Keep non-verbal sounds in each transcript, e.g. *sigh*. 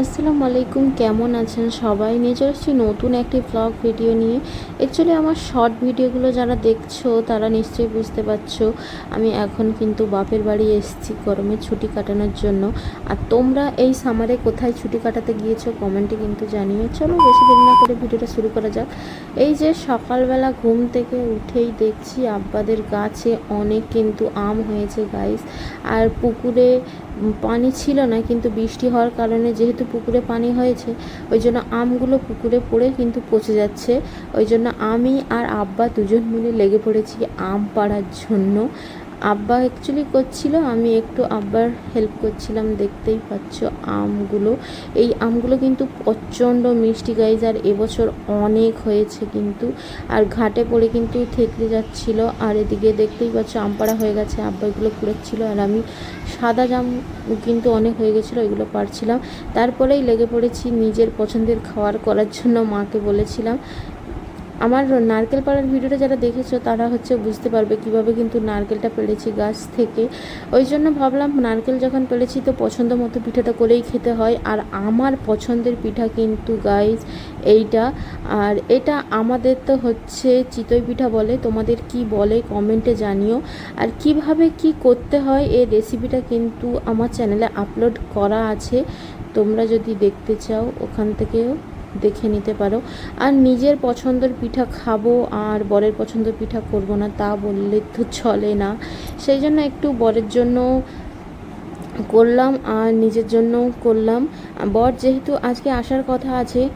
আসসালামু আলাইকুম, কেমন আছেন সবাই? নিয়ে চলে এসেছি নতুন একটি ব্লগ ভিডিও নিয়ে। অ্যাকচুয়ালি আমার শর্ট ভিডিওগুলো যারা দেখছ, তারা নিশ্চয়ই বুঝতে পারছ, আমি এখন কিন্তু বাপের বাড়ি এসেছি গরমে ছুটি কাটানোর জন্য। আর তোমরা এই সামারে কোথায় ছুটি কাটাতে গিয়েছো কমেন্টে কিন্তু জানিও। চলো বেশি দিন না করে ভিডিওটা শুরু করা যাক। এই যে সকালবেলা ঘুম থেকে উঠেই দেখছি আব্বাদের গাছে অনেক কিন্তু আম হয়েছে গাইস আর পুকুরে পানি ছিল না, কিন্তু বৃষ্টি হওয়ার কারণে যেহেতু পুকুরে পানি হয়েছে, ওই জন্য আমগুলো পুকুরে পড়ে কিন্তু পচে যাচ্ছে। ওই জন্য আমি আর আব্বা দুজন মিলে লেগে পড়েছি আম পাড়ার জন্য। আব্বা অ্যাকচুয়ালি করছিল, আমি একটু আব্বার হেল্প করছিলাম, দেখতেই পাচ্ছ আমগুলো। এই আমগুলো কিন্তু প্রচণ্ড মিষ্টি গাইজ আর এবছর অনেক হয়েছে কিন্তু। আর ঘাটে পড়ে কিন্তু থেতলে যাচ্ছিল, আর এদিকে দেখতেই পাচ্ছ আম পাড়া হয়ে গেছে, আব্বা এগুলো কুড়াচ্ছিল আর আমি সাদা জাম কিন্তু অনেক হয়ে গেছিল, এগুলো পারছিলাম তারপরেই লেগে পড়েছি নিজের পছন্দের খাবার করার জন্য মাকে বলেছিলাম আমার নারকেল পাড়ার ভিডিওটা যারা দেখেছ, তারা হচ্ছে বুঝতে পারবে কীভাবে কিন্তু নারকেলটা পেড়েছি গাছ থেকে। ওই জন্য ভাবলাম নারকেল যখন পেড়েছি তো পছন্দ মতো পিঠাটা করেই খেতে হয়। আর আমার পছন্দের পিঠা কিন্তু গাইজ এইটা। আর এটা আমাদের তো হচ্ছে চিতই পিঠা বলে। তোমাদের কি বলে কমেন্টে জানিও। আর কীভাবে কি করতে হয় এই রেসিপিটা কিন্তু আমার চ্যানেলে আপলোড করা আছে। তোমরা যদি দেখতে চাও ওখান থেকেও। দেখে নিতে পারো। আর নিজের পছন্দের পিঠা খাব, আর বরের পছন্দের পিঠা করব না, তা বললে তো চলে না। সেই জন্য একটু বরের জন্য করলাম, আর নিজের জন্য করলাম। বর যেহেতু আজকে আসার কথা আছে,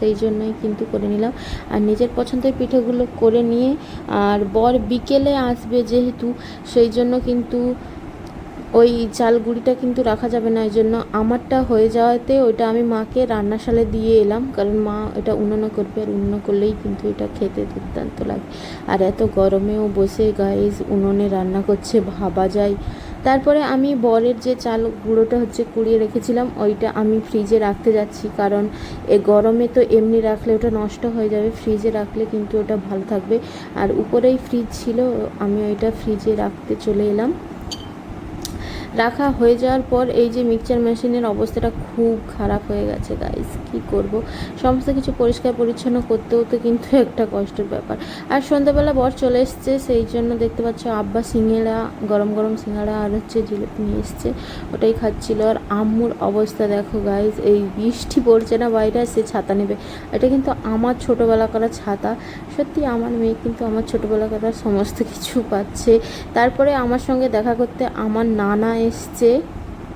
সেই জন্যই কিন্তু করে নিলাম। আর নিজের পছন্দের পিঠেগুলো করে নিয়ে, আর বর বিকেলে আসবে যেহেতু, সেই জন্য কিন্তু ওই চাল গুঁড়িটা কিন্তু রাখা যাবে না এই জন্য আমারটা হয়ে যাওয়াতে ওইটা আমি মাকে রান্নাশালে দিয়ে এলাম। কারণ মা এটা উনুনে করবে, আর উনুনে করলেই কিন্তু এটা খেতে দুর্দান্ত লাগে। আর এত গরমেও বসে গাইজ উনুনে রান্না করছে, ভাবা যায়। তারপরে আমি বরের যে চাল গুঁড়োটা হচ্ছে কুড়িয়ে রেখেছিলাম, ওইটা আমি ফ্রিজে রাখতে যাচ্ছি। কারণ এ গরমে তো এমনি রাখলে ওটা নষ্ট হয়ে যাবে ফ্রিজে রাখলে কিন্তু ওটা ভালো থাকবে। আর উপরেই ফ্রিজ ছিল, আমি ওইটা ফ্রিজে রাখতে চলে এলাম। রাখা হয়ে যাওয়ার পর এই যে মিক্সচার মেশিনের অবস্থাটা খুব খারাপ হয়ে গেছে গাইস কি করব? সমস্ত কিছু পরিষ্কার পরিচ্ছন্ন করতেও তো কিন্তু *laughs* একটা কষ্টের ব্যাপার। আর সন্ধ্যাবেলা বর চলে এসছে, সেই জন্য দেখতে পাচ্ছ আব্বা সিঙ্গাড়া গরম গরম সিঙ্গাড়া আর হচ্ছে জিলিপি নিয়ে এসছে। ওটাই খাচ্ছিল। আর আম্মুর অবস্থা দেখো গাইস এই বৃষ্টি পড়ছে না, বাইরে সে ছাতা নেবে। এটা কিন্তু আমার ছোটোবেলা করা ছাতা। সত্যি আমার মেয়ে কিন্তু আমার ছোটোবেলা করা সমস্ত কিছু পাচ্ছে। তারপরে আমার সঙ্গে দেখা করতে আমার নানা এসছে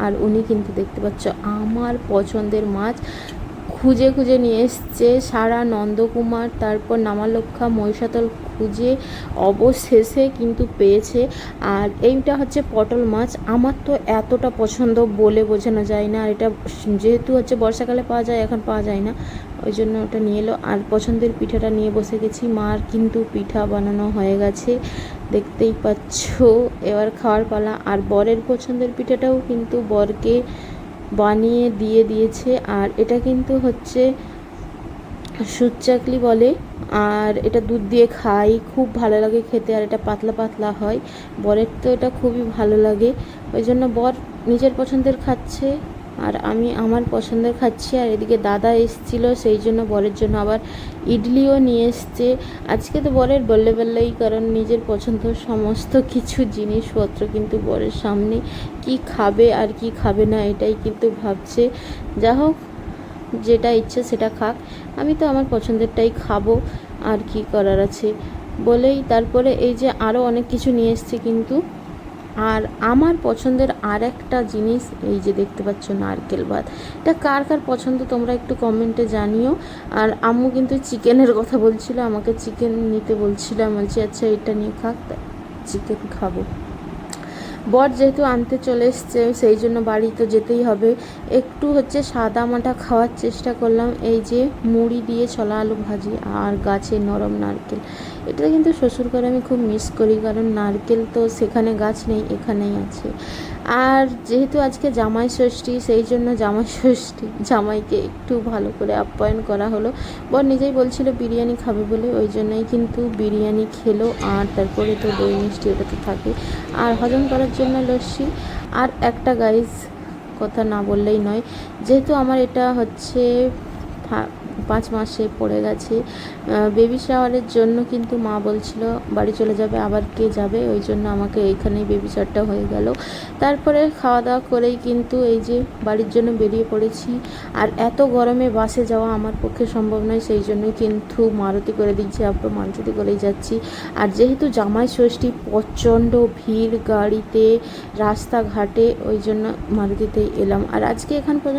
আর উনি কিন্তু দেখতে পাচ্ছ আমার পছন্দের মাছ খুঁজে খুঁজে নিয়ে এসছে। সারা নন্দকুমার, তারপর নামালক্ষা, মহিষাতল খুঁজে অবশেষে কিন্তু পেয়েছে। আর এইটা হচ্ছে পটল মাছ। আমার তো এতটা পছন্দ বলে বোঝানো যায় না। আর এটা যেহেতু হচ্ছে বর্ষাকালে পাওয়া যায়, এখন পাওয়া যায় না। ওই জন্য ওটা নিয়ে এলো। আর পছন্দের পিঠাটা নিয়ে বসে গেছি। মার কিন্তু পিঠা বানানো হয়ে গেছে। দেখতেই পাচ্ছ। এবার খাওয়ার পালা। আর বরের পছন্দের পিঠাটাও কিন্তু বরকে বানিয়ে দিয়ে দিয়েছে। আর এটা কিন্তু হচ্ছে সুচ চাকলি বলে। আর এটা দুধ দিয়ে খাই, খুব ভালো লাগে খেতে। আর এটা পাতলা পাতলা হয়। বরের তো এটা খুবই ভালো লাগে। ওই জন্য বর নিজের পছন্দের খাচ্ছে। আর আমি আমার পছন্দের খাচ্ছি আর এদিকে দাদা এসছিল, সেই জন্য বরের জন্য আবার ইডলিও নিয়ে এসছে। আজকে তো বরের বললে বললেই, কারণ নিজের পছন্দ সমস্ত কিছু জিনিসপত্র কিন্তু বরের সামনে কি খাবে আর কি খাবে না, এটাই কিন্তু ভাবছে। যা হোক, যেটা ইচ্ছে সেটা খাক। আমি তো আমার পছন্দেরটাই খাব, আর কি করার আছে। বলেই তারপরে এই যে আরও অনেক কিছু নিয়ে এসছে কিন্তু। আর আমার পছন্দের আর একটা জিনিস, এই যে দেখতে পাচ্ছ নারকেল ভাত, এটা কার কার পছন্দ তোমরা একটু কমেন্টে জানিও। আর আম্মু কিন্তু চিকেনের কথা বলছিল, আমাকে চিকেন নিতে বলছিল, আমি বলছি আচ্ছা এটা নিয়ে খাক চিকেন খাব। বর যেহেতু আনতে চলে এসছে, সেই জন্য বাড়ি তো যেতেই হবে। একটু হচ্ছে সাদা মাটা খাওয়ার চেষ্টা করলাম, এই যে মুড়ি দিয়ে ছলা আলু ভাজি আর গাছে নরম নারকেল। এটা কিন্তু শ্বশুর করে আমি খুব মিস করি, কারণ নারকেল তো সেখানে গাছ নেই, এখানেই আছে। আর যেহেতু আজকে জামাই ষষ্ঠী, সেই জন্য জামাই ষষ্ঠী, জামাইকে একটু ভালো করে আপ্যায়ন করা হলো। বর নিজেই বলছিল বিরিয়ানি খাবে বলে, ওই জন্যই কিন্তু বিরিয়ানি খেলো আর তারপরে তো দই মিষ্টি ওটা তো থাকে। আর হজম করার জন্য লস্যি। আর একটা গাইজ কথা না বললেই নয়, যেহেতু আমার এটা হচ্ছে পাঁচ মাসে পড়ে গেছে। বেবি শাওয়ারের জন্য কিন্তু মা বলছিল, বাড়ি চলে যাবে, আবার কে যাবে? ওই জন্য আমাকে এইখানেই বেবি শাওয়ারটা হয়ে গেল। তারপরে খাওয়া দাওয়া করেই কিন্তু এই যে বাড়ির জন্য বেরিয়ে পড়েছি। আর এত গরমে বাসে যাওয়া আমার পক্ষে সম্ভব নয়, সেই জন্যই কিন্তু মারুতি করে দিচ্ছি আপনার মারুতি করেই যাচ্ছি। আর যেহেতু জামাই ষষ্ঠী, প্রচণ্ড ভিড় গাড়িতে, রাস্তাঘাটে, ওই জন্য মারুতিতেই এলাম। আর আজকে এখান পর্যন্ত